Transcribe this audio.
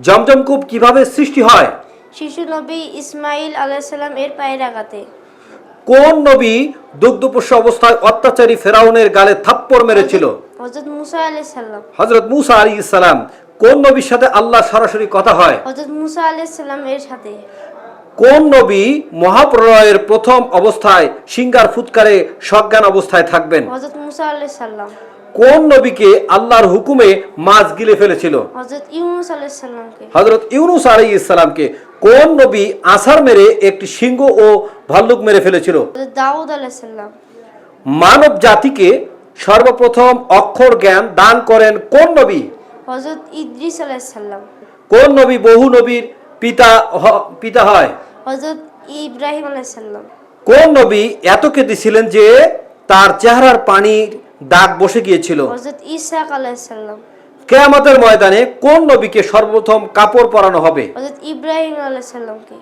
জমজম কূপ কীভাবে সৃষ্টি হয়? শিশু নবী ইসমাইল আলাইসাল্লাম এর পায়ের আঘাতে। কোন নবী দুগ্ধপোষ্য অবস্থায় অত্যাচারী ফেরাউনের গালে থাপ্পড় মেরেছিল? হজরত মুসা আলাইসাল্লাম হজরত মুসা আলী ইসলাম কোন নবীর সাথে আল্লাহ সরাসরি কথা হয়? হজরত মুসা আলাইসাল্লাম এর সাথে। কোন নবী মহাপ্রলয়ের প্রথম অবস্থায় সিঙ্গার ফুৎকারে সজ্ঞান অবস্থায় থাকবেন? হজরত মুসা আলাইসাল্লাম কোন নবীকে আল্লাহর হুকুমে মাছ গিলে ফেলেছিল? হজরত ইউনুস আলাইসাল্লামকে হজরত ইউনুস আলী ইসলামকে কোন নবী আসার মেরে একটি সিংহ ও ভাল্লুক মেরে ফেলেছিল? হজরত দাউদ আলাইসাল্লাম মানব জাতিকে সর্বপ্রথম অক্ষর জ্ঞান দান করেন কোন নবী? হজরত ইদ্রিস আলাইসাল্লাম কোন নবী বহু নবীর পিতা পিতা হয়? হজরত ইব্রাহিম আলাইসাল্লাম কোন নবী এত কেঁদেছিলেন যে তার চেহারার পানির দাগ বসে গিয়েছিল। কেয়ামতের ময়দানে কোন নবীকে সর্বপ্রথম কাপড় পরানো হবে? ইব্রাহিম আলাইসাল্লামকে